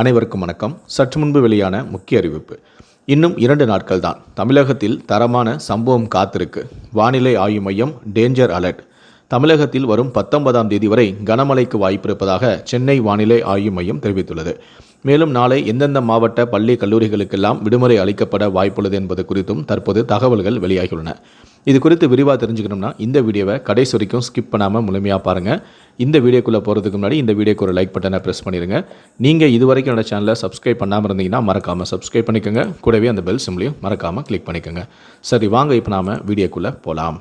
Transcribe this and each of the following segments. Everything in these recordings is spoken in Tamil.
அனைவருக்கும் வணக்கம். சற்று முன்பு வெளியான முக்கிய அறிவிப்பு. இன்னும் இரண்டு நாட்கள் தான் தமிழகத்தில் தரமான சம்பவம் காத்திருக்கு. வானிலை ஆய்வு மையம் டேஞ்சர் அலர்ட். தமிழகத்தில் வரும் பத்தொன்பதாம் தேதி வரை கனமழைக்கு வாய்ப்பு இருப்பதாக சென்னை வானிலை ஆய்வு மையம் தெரிவித்துள்ளது. மேலும் நாளை எந்தெந்த மாவட்ட பள்ளி கல்லூரிகளுக்கெல்லாம் விடுமுறை அளிக்கப்பட வாய்ப்புள்ளது என்பது குறித்தும் தற்போது தகவல்கள் வெளியாகியுள்ளன. இது குறித்து விரிவாக தெரிஞ்சுக்கணும்னா இந்த வீடியோவை கடைசி வரைக்கும் ஸ்கிப் பண்ணாமல் முழுமையாக பாருங்கள் இந்த வீடியோக்குள்ளே போகிறதுக்கு முன்னாடி இந்த வீடியோக்கு ஒரு லைக் பட்டனை ப்ரெஸ் பண்ணிடுங்க நீங்கள் இது வரைக்கும் என்னோட சேனலை சப்ஸ்கிரைப் பண்ணாமல் இருந்தீங்கன்னா மறக்காமல் சப்ஸ்கிரைப் பண்ணிக்கோங்க. கூடவே அந்த பெல் சிம்லையும் மறக்காமல் கிளிக் பண்ணிக்கோங்க. சரி வாங்க இப்போ நாம் வீடியோக்குள்ளே போகலாம்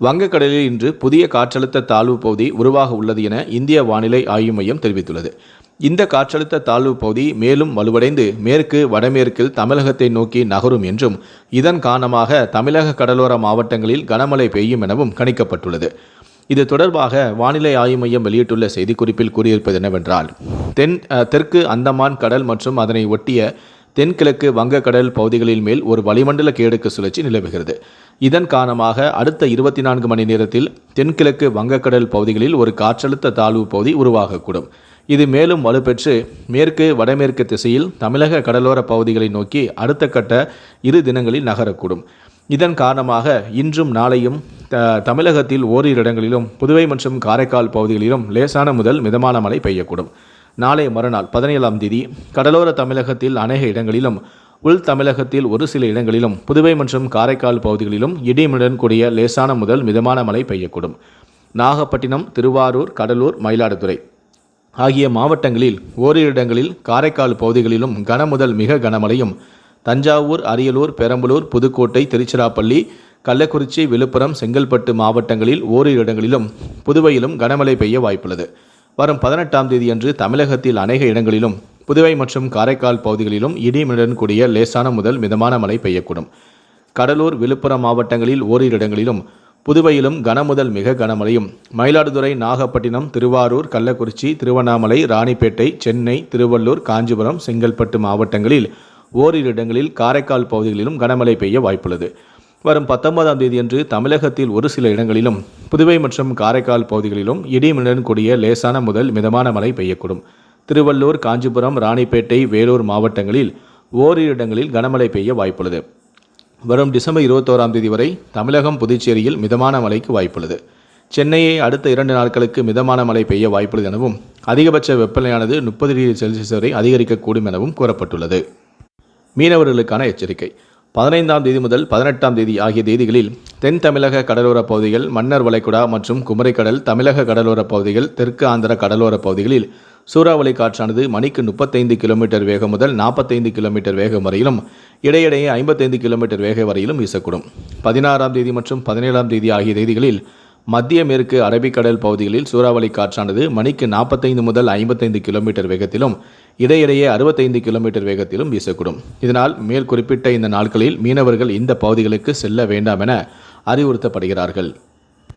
வங்கக்கடலில் இன்று புதிய காற்றழுத்த தாழ்வு பகுதி உருவாக உள்ளது என இந்திய வானிலை ஆய்வு மையம் தெரிவித்துள்ளது. இந்த காற்றழுத்த தாழ்வு பகுதி மேலும் வலுவடைந்து மேற்கு வடமேற்கில் தமிழகத்தை நோக்கி நகரும் என்றும் இதன் காரணமாக தமிழக கடலோர மாவட்டங்களில் கனமழை பெய்யும் எனவும் கணிக்கப்பட்டுள்ளது. இது தொடர்பாக வானிலை ஆய்வு மையம் வெளியிட்டுள்ள செய்திக்குறிப்பில் கூறியிருப்பது என்னவென்றால் தென் தெற்கு அந்தமான் கடல் மற்றும் அதனை ஒட்டிய தென்கிழக்கு வங்கக்கடல் பகுதிகளில் மேல் ஒரு வளிமண்டல கேடுக்கு சுழற்சி நிலவுகிறது. இதன் காரணமாக அடுத்த இருபத்தி நான்கு மணி நேரத்தில் தென்கிழக்கு வங்கக்கடல் பகுதிகளில் ஒரு காற்றழுத்த தாழ்வு பகுதி உருவாகக்கூடும். இது மேலும் வலுப்பெற்று மேற்கு வடமேற்கு திசையில் தமிழக கடலோர பகுதிகளை நோக்கி அடுத்த கட்ட இரு தினங்களில் நகரக்கூடும். இதன் காரணமாக இன்றும் நாளையும் தமிழகத்தில் ஓரிரு இடங்களிலும் புதுவை மற்றும் காரைக்கால் பகுதிகளிலும் லேசான முதல் மிதமான மழை பெய்யக்கூடும். நாளை மறுநாள் பதினேழாம் தேதி கடலோர தமிழகத்தில் அநேக இடங்களிலும் உள் தமிழகத்தில் ஒரு சில இடங்களிலும் புதுவை மற்றும் காரைக்கால் பகுதிகளிலும் இடிமுடன் கூடிய லேசான முதல் மிதமான மழை பெய்யக்கூடும். நாகப்பட்டினம் திருவாரூர் கடலூர் மயிலாடுதுறை ஆகிய மாவட்டங்களில் ஓரிரு இடங்களில் காரைக்கால் பகுதிகளிலும் கன முதல் மிக கனமழையும் தஞ்சாவூர் அரியலூர் பெரம்பலூர் புதுக்கோட்டை திருச்சிராப்பள்ளி கள்ளக்குறிச்சி விழுப்புரம் செங்கல்பட்டு மாவட்டங்களில் ஓரிரு இடங்களிலும் புதுவையிலும் கனமழை பெய்ய வாய்ப்புள்ளது. வரும் பதினெட்டாம் தேதியன்று தமிழகத்தில் அநேக இடங்களிலும் புதுவை மற்றும் காரைக்கால் பகுதிகளிலும் இடியுடன் கூடிய லேசான முதல் மிதமான மழை பெய்யக்கூடும். கடலூர் விழுப்புரம் மாவட்டங்களில் ஓரிரு இடங்களிலும் புதுவையிலும் கனமுதல் மிக கனமழையும் மயிலாடுதுறை நாகப்பட்டினம் திருவாரூர் கள்ளக்குறிச்சி திருவண்ணாமலை ராணிப்பேட்டை சென்னை திருவள்ளூர் காஞ்சிபுரம் செங்கல்பட்டு மாவட்டங்களில் ஓரிரு இடங்களில் காரைக்கால் பகுதிகளிலும் கனமழை பெய்ய வாய்ப்புள்ளது. வரும் பத்தொன்பதாம் தேதியன்று தமிழகத்தில் ஒரு சில இடங்களிலும் புதுவை மற்றும் காரைக்கால் பகுதிகளிலும் இடிமின்னுடன் கூடிய லேசான முதல் மிதமான மழை பெய்யக்கூடும். திருவள்ளூர் காஞ்சிபுரம் ராணிப்பேட்டை வேலூர் மாவட்டங்களில் ஓரிரு இடங்களில் கனமழை பெய்ய வாய்ப்புள்ளது. வரும் டிசம்பர் இருபத்தோராம் தேதி வரை தமிழகம் புதுச்சேரியில் மிதமான மழைக்கு வாய்ப்புள்ளது. சென்னையை அடுத்த இரண்டு நாட்களுக்கு மிதமான மழை பெய்ய வாய்ப்புள்ளது எனவும் அதிகபட்ச வெப்பநிலையானது முப்பது டிகிரி செல்சியஸ் வரை அதிகரிக்கக்கூடும் எனவும் கூறப்பட்டுள்ளது. மீனவர்களுக்கான எச்சரிக்கை. பதினைந்தாம் தேதி முதல் பதினெட்டாம் தேதி ஆகிய தேதிகளில் தென் தமிழக கடலோரப் பகுதிகள் மன்னர் வளைகுடா மற்றும் குமரிக்கடல் தமிழக கடலோரப் பகுதிகள் தெற்கு ஆந்திர கடலோர பகுதிகளில் சூறாவளி காற்றானது மணிக்கு முப்பத்தைந்து கிலோமீட்டர் வேகம் முதல் நாற்பத்தைந்து கிலோமீட்டர் வேகம் வரையிலும் இடையிடையே ஐம்பத்தைந்து கிலோமீட்டர் வேக வரையிலும் வீசக்கூடும். பதினாறாம் தேதி மற்றும் பதினேழாம் தேதி ஆகிய தேதிகளில் மத்திய மேற்கு அரபிக்கடல் பகுதிகளில் சூறாவளி காற்றானது மணிக்கு நாற்பத்தைந்து முதல் ஐம்பத்தைந்து கிலோமீட்டர் வேகத்திலும் இடையிடையே அறுபத்தைந்து கிலோமீட்டர் வேகத்திலும் வீசக்கூடும். இதனால் மேல் குறிப்பிட்ட இந்த நாட்களில் மீனவர்கள் இந்த பகுதிகளுக்கு செல்ல வேண்டாம் என அறிவுறுத்தப்படுகிறார்கள்.